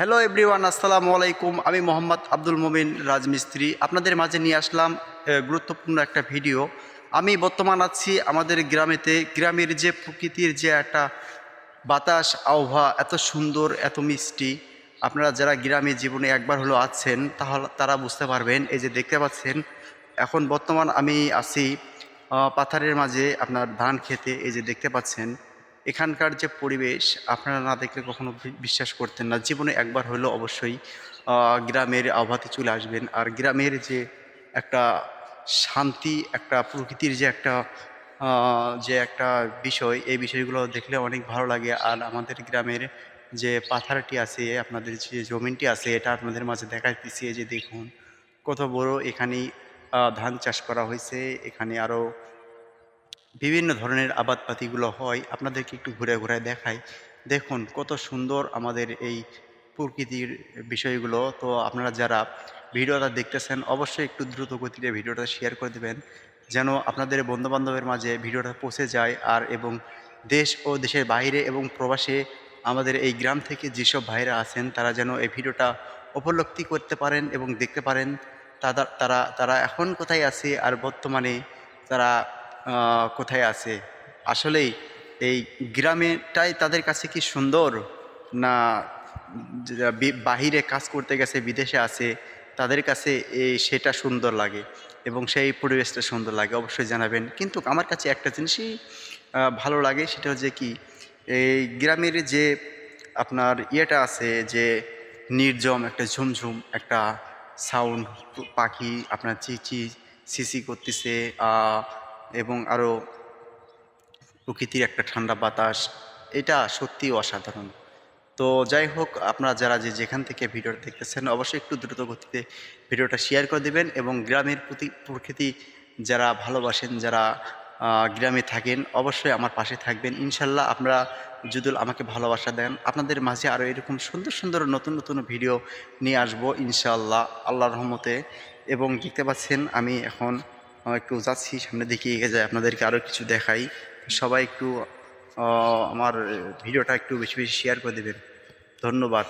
Hello everyone আসসালামু আলাইকুম আমি মোহাম্মদ আব্দুল মোমিন, রাজমিস্ত্রি। আপনাদের মাঝে নিয়ে আসলাম গুরুত্বপূর্ণ একটা ভিডিও। আমি বর্তমান আছি আমাদের গ্রামেতে। গ্রামের যে প্রকৃতির যে একটা বাতাস, আবহাওয়া, এত সুন্দর, এত মিষ্টি। আপনারা যারা গ্রামে জীবনে একবার হলো আছেন, তাহলে তারা বুঝতে পারবেন। এই যে দেখতে পাচ্ছেন, এখন বর্তমান আমি আছি পাথারের মাঝে আপনার ধান খেতে। এই যে দেখতে পাচ্ছেন এখানকার যে পরিবেশ আপনারা না দেখলে কখনো বিশ্বাস করতেন না। জীবনে একবার হলেও অবশ্যই গ্রামের আবহাওয়াতে চলে আসবেন। আর গ্রামের যে একটা শান্তি একটা প্রকৃতির যে একটা যে একটা বিষয় এই বিষয়গুলো দেখলে অনেক ভালো লাগে। আর আমাদের গ্রামের যে পাথারটি আছে আপনাদের যে জমিনটি আছে এটা আপনাদের মাঝে দেখাইতেছি। যে দেখুন কত বড় এখানেই আহ, ধান চাষ করা হয়েছে। এখানে আরও বিভিন্ন ধরনের আবাদপাতিগুলো হয়, আপনাদেরকে একটু ঘুরে ঘুরে দেখাই। দেখুন, কত সুন্দর আমাদের এই প্রকৃতির বিষয়গুলো। তো আপনারা যারা ভিডিওটা দেখতেছেন, অবশ্যই একটু দ্রুত গতিতে ভিডিওটা শেয়ার করে দেবেন, যেন আপনাদের বন্ধুবান্ধবের মাঝে ভিডিওটা পৌঁছে যায়। আর এবং দেশ ও দেশের বাইরে এবং প্রবাসে আমাদের এই গ্রাম থেকে যেসব ভাইরা আছেন, তারা যেন এই ভিডিওটা উপলব্ধি করতে পারেন এবং দেখতে পারেন। তারা তারা তারা এখন কোথায় আছে? আর বর্তমানে তারা কোথায় আছে? আসলেই এই গ্রামেটাই তাদের কাছে কি সুন্দর? না বাহিরে কাজ করতে গেছে, বিদেশে আছে, তাদের কাছে এই সেটা সুন্দর লাগে এবং সেই পরিবেশটা সুন্দর লাগে, অবশ্যই জানাবেন। কিন্তু আমার কাছে একটা জিনিসই ভালো লাগে, সেটা হচ্ছে কি, এই গ্রামের যে আপনার ইয়েটা আছে, যে নির্জম, একটা ঝুমঝুম, একটা সাউন্ড পাখি আপনার চিচি সিসি করতেছে এবং আরও প্রকৃতির একটা ঠান্ডা বাতাস, এটা সত্যিই অসাধারণ। তো যাই হোক, আপনারা যারা যে যেখান থেকে ভিডিওটা দেখতেছেন, অবশ্যই একটু দ্রুত গতিতে ভিডিওটা শেয়ার করে দেবেন এবং গ্রামের প্রতি, প্রকৃতি যারা ভালোবাসেন, যারা গ্রামে থাকেন, অবশ্যই আমার পাশে থাকবেন। ইনশাল্লাহ আপনারা যদি আমাকে ভালোবাসা দেন। আপনাদের মাঝে আরও এরকম সুন্দর সুন্দর নতুন নতুন ভিডিও নিয়ে আসব ইনশাল্লাহ, আল্লাহর রহমতে। এবং দেখতে পাচ্ছেন, আমি এখন একটু যাচ্ছি সামনে দিকে এগিয়ে যায় আপনাদেরকে আরও কিছু দেখাই। সবাই একটু আমার ভিডিওটা একটু বেশি বেশি শেয়ার করে দেবেন। ধন্যবাদ।